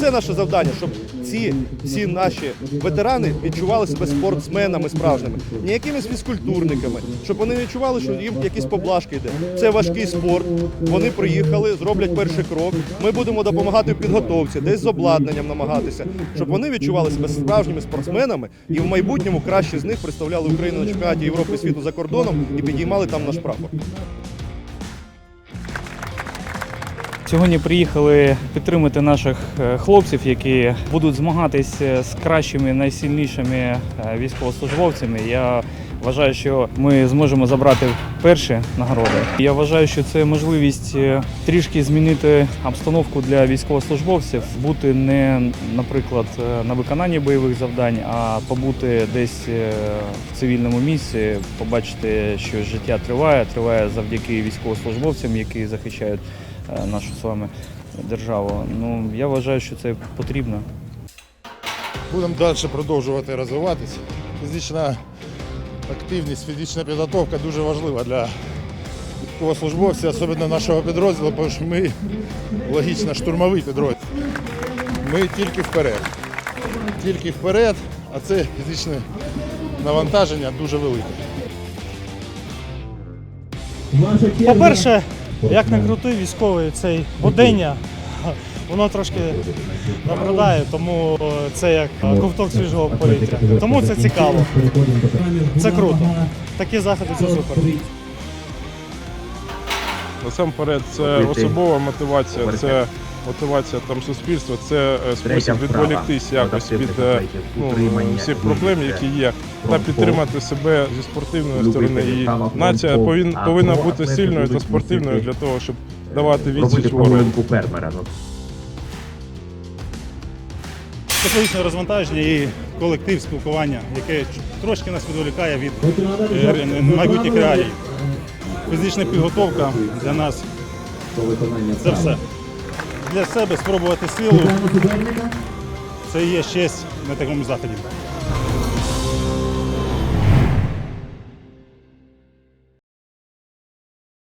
це наше завдання, щоб ці всі наші ветерани відчували себе спортсменами справжніми, не якимись фізкультурниками, щоб вони відчували, що їм якісь поблажки йде. Це важкий спорт. Вони приїхали, зроблять перший крок. Ми будемо допомагати в підготовці, десь з обладнанням намагатися, щоб вони відчували себе справжніми спортсменами і в майбутньому кращі з них представляли Україну на чемпіонаті Європи світу за кордоном і підіймали там наш прапор. Сьогодні приїхали підтримати наших е, хлопців, які будуть змагатися з кращими, найсильнішими е, військовослужбовцями. Я вважаю, що ми зможемо забрати перші нагороди. Я вважаю, що це можливість е, трішки змінити обстановку для військовослужбовців, бути не, наприклад, е, на виконанні бойових завдань, а побути десь е, в цивільному місці, побачити, що життя триває, триває завдяки військовослужбовцям, які захищають е, нашу з вами державу. Ну я вважаю, що це потрібно. Будемо далі продовжувати розвиватися. Фізична активність, фізична підготовка дуже важлива для військовослужбовців, особливо нашого підрозділу, тому що ми логічно штурмовий підрозділ. Ми тільки вперед. Тільки вперед, а це фізичне навантаження дуже велике. По-перше, як не крутий військовий цей годення, воно трошки набридає, тому це як ковток свіжого повітря. Тому це цікаво. Це круто. Такі заходи це супер. Насамперед, це особова мотивація, це мотивація там суспільства, це е, спосіб відволіктись якось від е, ну, всіх проблем, які є, та підтримати себе зі спортивної сторони. І нація повин, повинна бути сильною та спортивною для того, щоб давати відсіч ворогу. Ну, Психологічне розвантаження і колектив спілкування, яке трошки нас відволікає від е, майбутніх реалій. Фізична підготовка для нас це все. Для себе спробувати силу це є щось на такому заході.